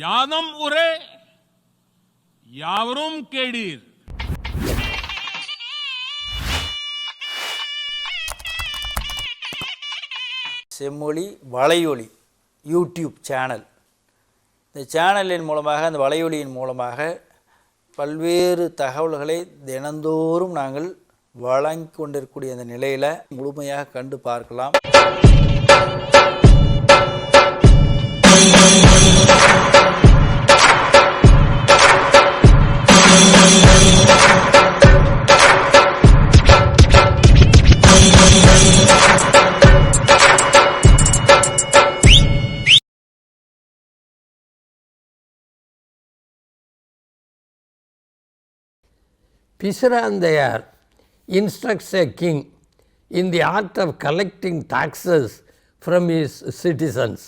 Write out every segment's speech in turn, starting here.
யாதம் உரே யாவரும் கேடீர். செம்மொழி வலையொலி யூடியூப் சேனல். இந்த சேனலின் மூலமாக அந்த வலையொலியின் மூலமாக பல்வேறு தகவல்களை தினந்தோறும் நாங்கள் வழங்கி கொண்டிருக்கக்கூடிய அந்த நிலையில் முழுமையாக கண்டு பார்க்கலாம். Pisarandayar instructs a king in the art of collecting taxes from his citizens.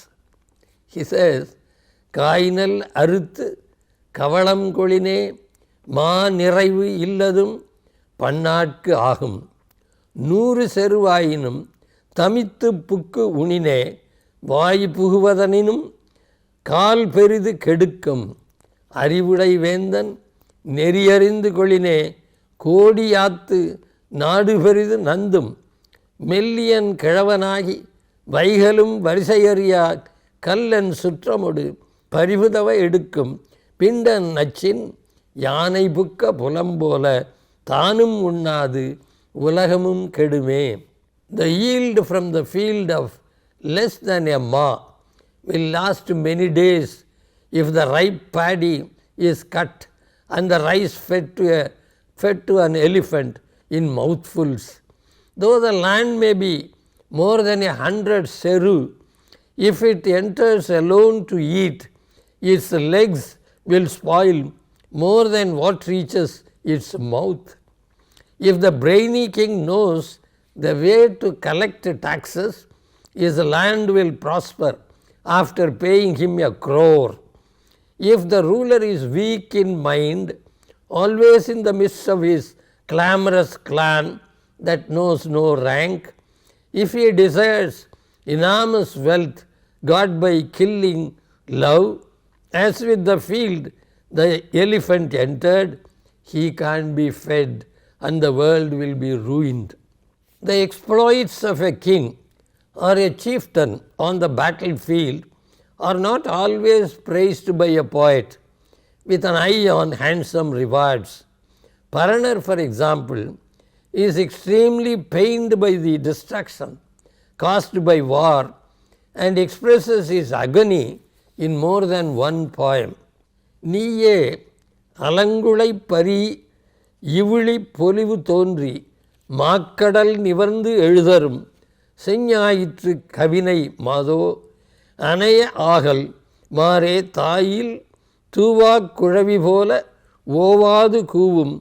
He says, காய்நல் அறுத்து கவளம் கொளினே மா நிறைவு இல்லதும் பன்னாட்கு ஆகும் நூறு செருவாயினும் தமித்து புக்கு உணினே வாய் புகுவதனினும் கால் பெரிது கெடுக்கும் அறிவுடை வேந்தன் நெறியறிந்து கொளினே கோடியாத்து நாடு பெரிது நந்தும். மெல்லியன் கிழவனாகி வைகலும் வரிசையறியா கல்லன் சுற்றமொடு பரிவுதவ எடுக்கும். பிண்டன் நச்சின் யானை புக்க புலம்போல தானும் உண்ணாது உலகமும் கெடுமே. The yield from the field of less than a ma will last many days if the ripe paddy is cut. And the rice fed to, a, fed to an elephant in mouthfuls. Though the land may be more than a hundred seru, if it enters alone to eat, its legs will spoil more than what reaches its mouth. If the brainy king knows the way to collect taxes, his land will prosper after paying him a crore. If the ruler is weak in mind, always in the midst of his clamorous clan that knows no rank, if he desires enormous wealth got by killing love, as with the field the elephant entered, he can't be fed and the world will be ruined. The exploits of a king or a chieftain on the battlefield are not always praised by a poet with an eye on handsome rewards. Paranar, for example, is extremely pained by the destruction caused by war and expresses his agony in more than one poem. நீயே அலங்குளை பரி இவிழி பொலிவு தோன்றி மாக்கடல் நிவர்ந்து எழுதரும் செஞ்ஞாயிற்று கவினை மாதோ அணைய ஆகல் மாறே தாயில் தூவாக் குழவி போல ஓவாது கூவும்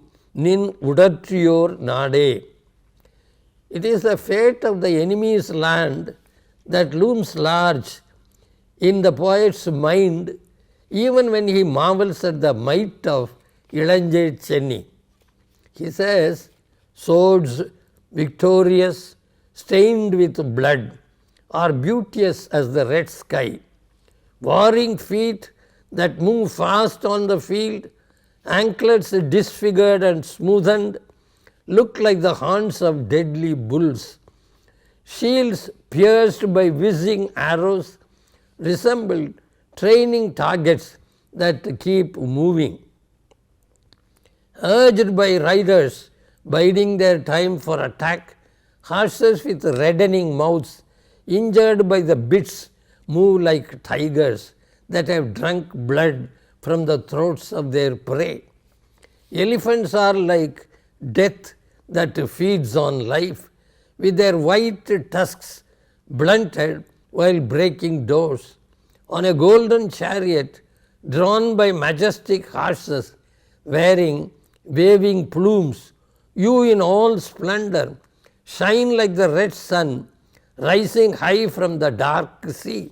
நின் உடற்றியோர் நாடே It is the fate of the enemy's land that looms large in the poet's mind even when he marvels at the might of Ilanjay Chenni. He says, swords victorious, stained with blood, are beauteous as the red sky. Warring feet that move fast on the field, anklets disfigured and smoothened, look like the horns of deadly bulls. Shields pierced by whizzing arrows resemble training targets that keep moving. Urged by riders biding their time for attack, horses with reddening mouths, injured by the bits, move like tigers that have drunk blood from the throats of their prey. Elephants are like death that feeds on life, with their white tusks blunted while breaking doors. On a golden chariot drawn by majestic horses wearing waving plumes, you in all splendor shine like the red sun rising high from the dark sea.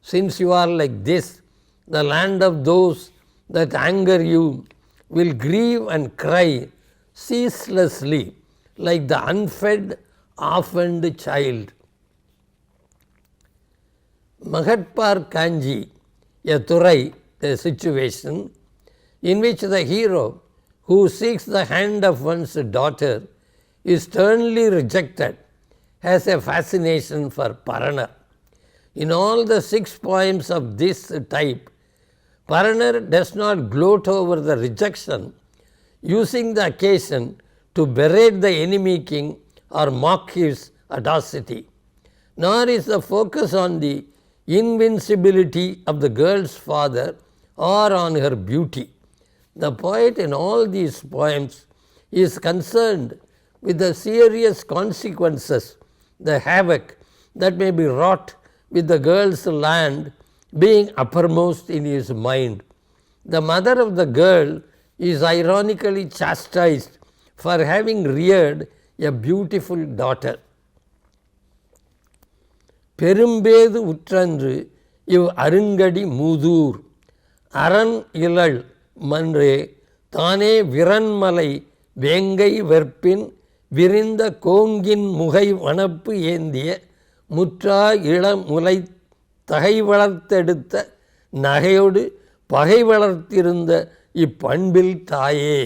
Since you are like this, the land of those that anger you will grieve and cry ceaselessly like the unfed, orphaned child. Mahatpar Kanji, a Turai a situation in which the hero who seeks the hand of one's daughter is sternly rejected has a fascination for Paranar. In all the six poems of this type, Paranar does not gloat over the rejection, using the occasion to berate the enemy king or mock his audacity. Nor is the focus on the invincibility of the girl's father or on her beauty. The poet in all these poems is concerned with the serious consequences, the havoc that may be wrought with the girl's land being uppermost in his mind. The mother of the girl is ironically chastised for having reared a beautiful daughter. பெரும்பேது உற்றன்று இவ் அருங்கடி மூதூர் அரண் இலள் மன்றே தானே விரன்மலை வேங்கை வெற்பின் விரிந்த கோங்கின் முகை வனப்பு ஏந்திய முற்றா இளமுலை தகை வளர்த்தெடுத்த நகையோடு பகை வளர்த்திருந்த இப்பண்பில் தாயே.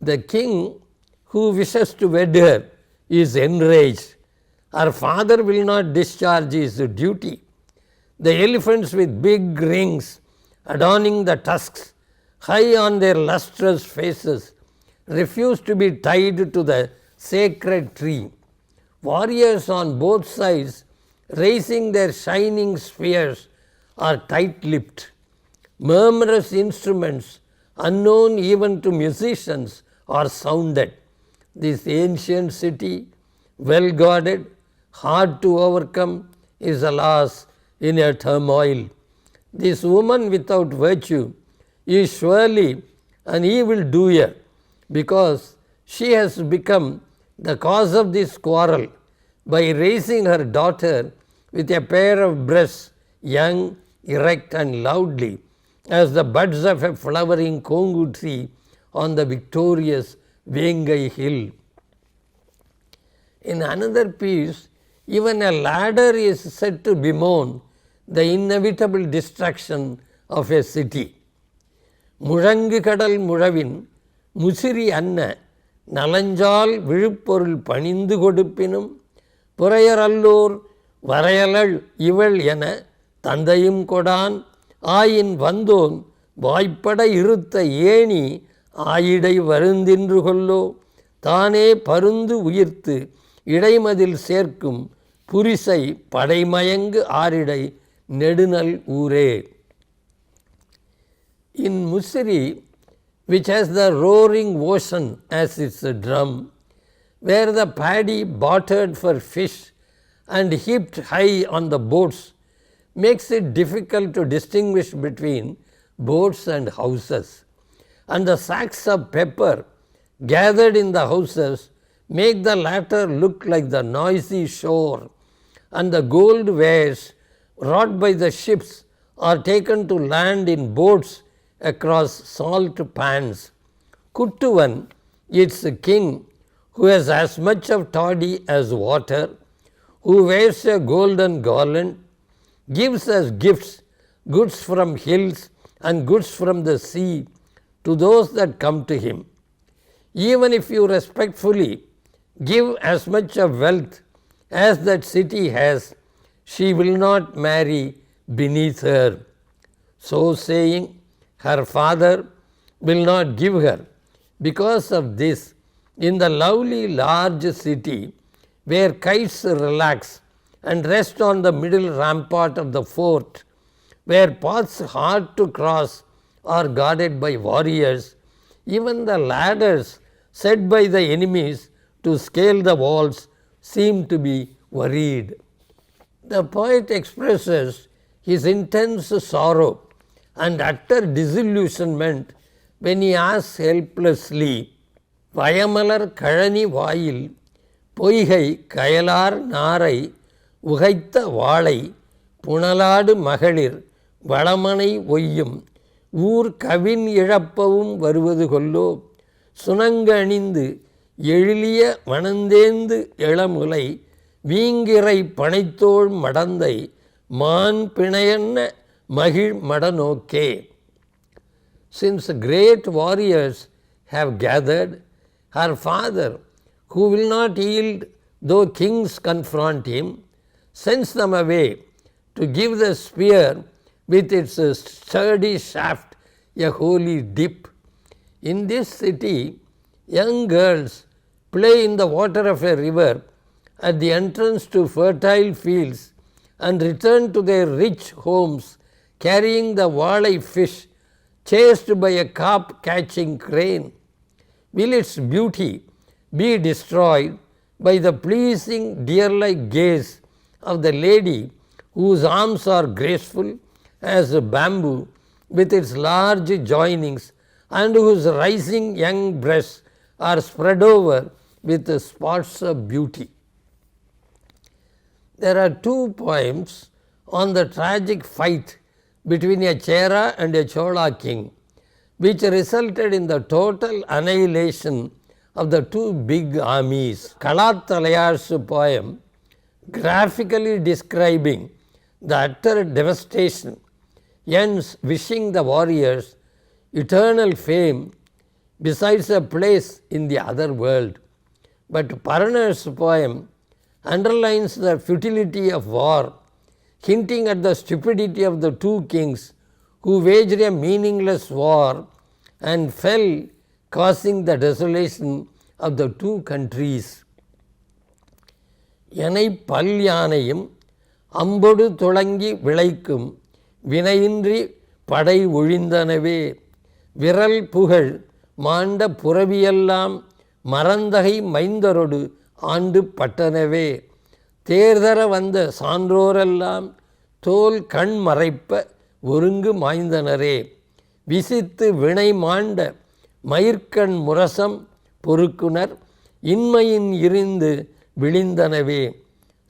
The king who wishes to wed her is enrage her father will not discharge his duty the elephants with big rings adorning the tusks high on their lustrous faces refuse to be tied to the sacred tree. Warriors on both sides, raising their shining spears, are tight lipped. Murmurous instruments, unknown even to musicians, are sounded. This ancient city, well guarded, hard to overcome, is alas in a turmoil. This woman without virtue is surely an evil doer because she has become the cause of this quarrel by raising her daughter with a pair of breasts, young, erect, and loudly, as the buds of a flowering kongu tree on the victorious Vengai hill. In another piece, even a ladder is said to bemoan the inevitable destruction of a city. முழங்கு கடல் முழவின் முசிறி அன்ன நலஞ்சால் விழுப்பொருள் பணிந்து கொடுப்பினும் புறையரல்லோர் வரையலள் இவள் என தந்தையும் கொடான் ஆயின் வந்தோன் வாய்ப்பட இருத்த ஏணி ஆயிடை வருந்தின்று கொல்லோ தானே பருந்து உயிர்த்து இடைமதில் சேர்க்கும் புரிசை படைமயங்கு ஆரிடை நெடுநல் ஊரே. In Musiri which has the roaring ocean as its drum, where the paddy bartered for fish and heaped high on the boats makes it difficult to distinguish between boats and houses. And the sacks of pepper gathered in the houses make the latter look like the noisy shore, and the gold wares wrought by the ships are taken to land in boats across salt pans. Kuttuvan, its king, who has as much of toddy as water, who wears a golden garland, gives as gifts goods from hills and goods from the sea to those that come to him. Even if you respectfully give as much of wealth as that city has, she will not marry beneath her. So saying, her father will not give her. Because of this, in the lovely large city, where kites relax and rest on the middle rampart of the fort, where paths hard to cross are guarded by warriors, even the ladders set by the enemies to scale the walls seem to be worried. The poet expresses his intense sorrow and utter disillusionment when he asks helplessly, வயமலர் கழனி வாயில் பொய்கை கயலார் நாரை உகைத்த வாளை புனலாடு மகளிர் வளமனை ஒய்யும். ஊர் கவின் இழப்பவும் வருவது கொல்லோ. சுனங்கணிந்து எழிலிய வனந்தேந்து இளமுலை வீங்கிறை பனைத்தோள் மடந்தை மான் பிணையன்ன Mahil Madano K. Since great warriors have gathered, her father, who will not yield though kings confront him, sends them away to give the spear with its sturdy shaft a holy dip. In this city, young girls play in the water of a river at the entrance to fertile fields and return to their rich homes carrying the walleye fish chased by a carp catching crane. Will its beauty be destroyed by the pleasing deer like gaze of the lady whose arms are graceful as bamboo with its large joinings and whose rising young breasts are spread over with spots of beauty? There are two poems on the tragic fight between a Chera and a Chola king, which resulted in the total annihilation of the two big armies. Kalatalayar's poem, graphically describing the utter devastation, ends wishing the warriors eternal fame besides a place in the other world. But Paranar's poem underlines the futility of war, hinting at the stupidity of the two kings who waged a meaningless war and fell, causing the desolation of the two countries. எனை பல் யானையும் அம்பொடு துளங்கி விளைக்கும் வினையின்றி படை ஒழிந்தனவே விரல் புகழ் மாண்ட புறவியெல்லாம் மறந்தகை மைந்தரொடு ஆண்டு பட்டனவே தேர்தர வந்த சான்றோரெல்லாம் தோல் கண் மறைப்ப ஒருங்கு மாய்ந்தனரே. விசித்து வினை மாண்ட மயிர்கண் முரசம் பொறுக்குனர் இன்மையின் இருந்து விழிந்தனவே.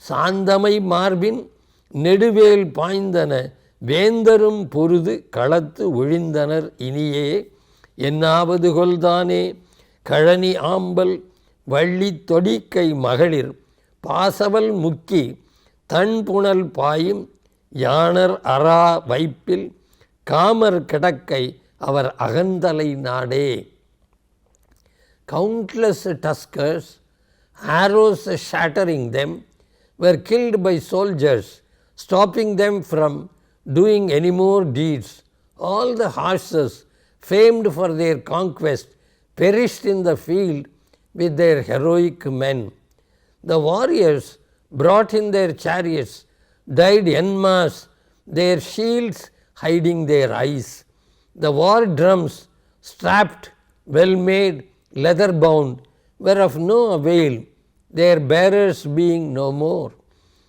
சாந்தமை மார்பின் நெடுவேல் பாய்ந்தன வேந்தரும் பொருது களத்து ஒழிந்தனர் இனியே. என்னாவது கொல்தானே கழனி ஆம்பல் வள்ளி தொடிக்கை மகளிர் பாசவல் முக்கி தன் புனல் பாயும் யானர் அரா வைப்பில் காமர் கிடக்கை அவர் அகந்தலை நாடே countless tuskers, arrows shattering them, were killed by soldiers, stopping them from doing any more deeds. All the horses, famed for their conquest, perished in the field with their heroic men. the warriors brought in their chariots died en masse, their shields hiding their eyes. The war drums, strapped, well made, leather bound, were of no avail, their bearers being no more.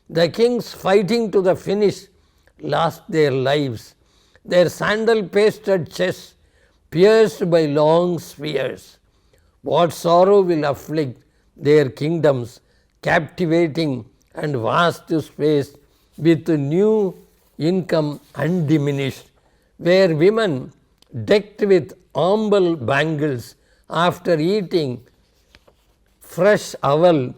The kings fighting to the finish lost their lives, their sandal pasted chests pierced by long spears. What sorrow will afflict their kingdoms, captivating and vast space with new income undiminished, where women decked with amble bangles after eating fresh owl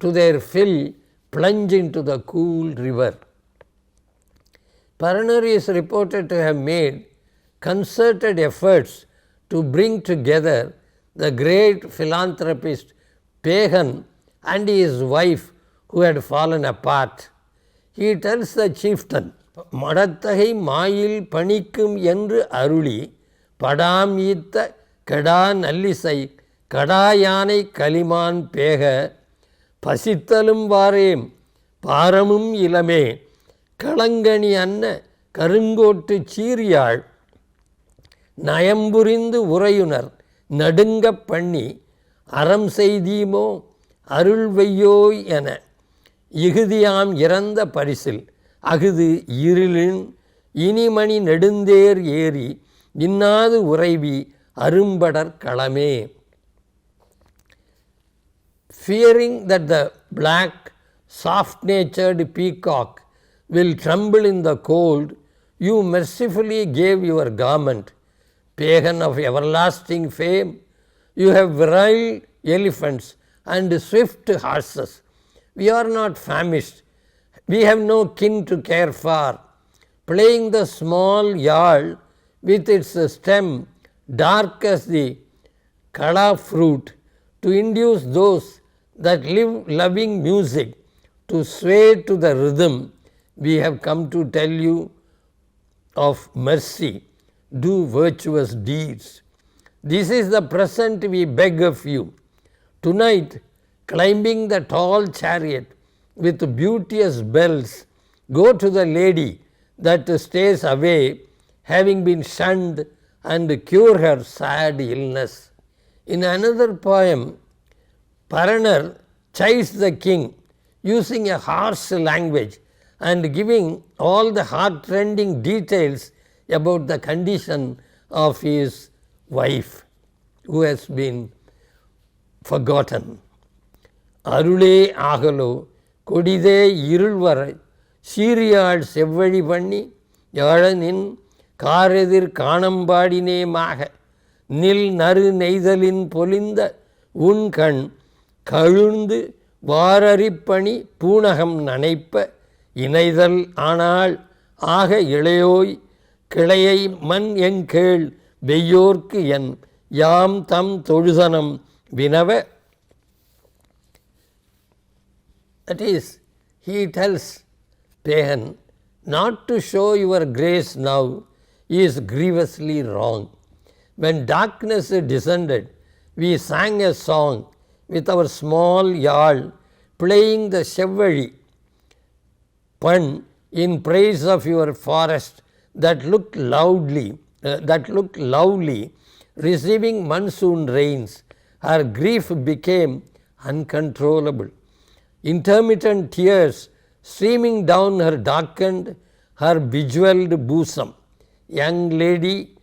to their fill plunge into the cool river. Paranar is reported to have made concerted efforts to bring together the great philanthropist Pagan and his wife who had fallen apart. He tells the chieftain, மடத்தகை மாயில் பணிக்கும் என்று அருளி படாம் ஈத்த கெடா நல்லிசை கடா யானை கலிமான் பேக பசித்தலும் வாரேம் பாரமும் இளமே களங்கனி அன்ன கருங்கோட்டு சீரியாள் நயம்புரிந்து உறையுனர் நடுங்கப் பண்ணி அறம் செய்தீமோ அருள் வெய்யோய் என இகுதியாம் இறந்த பரிசில் அகுது இருளின் இனிமணி நெடுந்தேர் ஏறி இன்னாது உறைவி அரும்படற் களமே fearing that the black, soft natured peacock will tremble in the cold, you mercifully gave your garment. Pagan of everlasting fame, you have virile elephants and swift horses. We are not famished, we have no kin to care for. playing the small yard with its stem dark as the kada fruit to induce those that live loving music to sway to the rhythm we have come to tell you of mercy do virtuous deeds this is the present we beg of you tonight climbing the tall chariot with beauteous bells go to the lady that stays away having been shunned and cure her sad illness. In another poem Paranar chides the king using a harsh language and giving all the heartrending details about the condition of his wife who has been forgotten. அருளே ஆகலோ கொடிதே இருள்வரை சீரியாள் செவ்வழி பண்ணி யாழனின் காரெதிர் காணம்பாடினேமாக நில் நறு நெய்தலின் பொலிந்த உன் கண் கழுந்து வாரறிப்பணி பூணகம் நனைப்ப இணைதல் ஆனால் ஆக இளையோய் கிளையை மண் எங்கேள் வெய்யோர்க்கு என் யாம் தம் தொழுதனம் we never that is he tells Pahan not to show your grace now is grievously wrong. When darkness descended, we sang a song with our small yard playing the Chevali pun in praise of your forest that looked loudly, uh, that looked lovely, receiving monsoon rains her grief became uncontrollable intermittent tears streaming down her darkened, her bejeweled bosom. Young lady,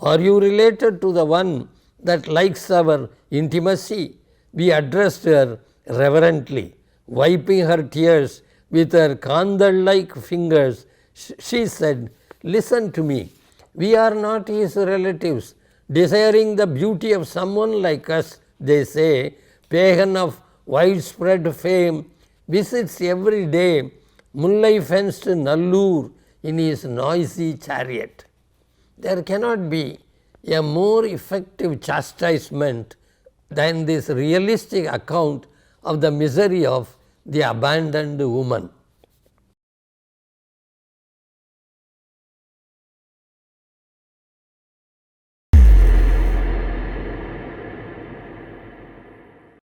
are you related to the one that likes our intimacy? We addressed her reverently, wiping her tears with her candle like fingers. She said, Listen to me. We are not his relatives. Desiring the beauty of someone like us, they say, pagan of widespread fame, visits every day Mullai fenced Nallur in his noisy chariot. There cannot be a more effective chastisement than this realistic account of the misery of the abandoned woman.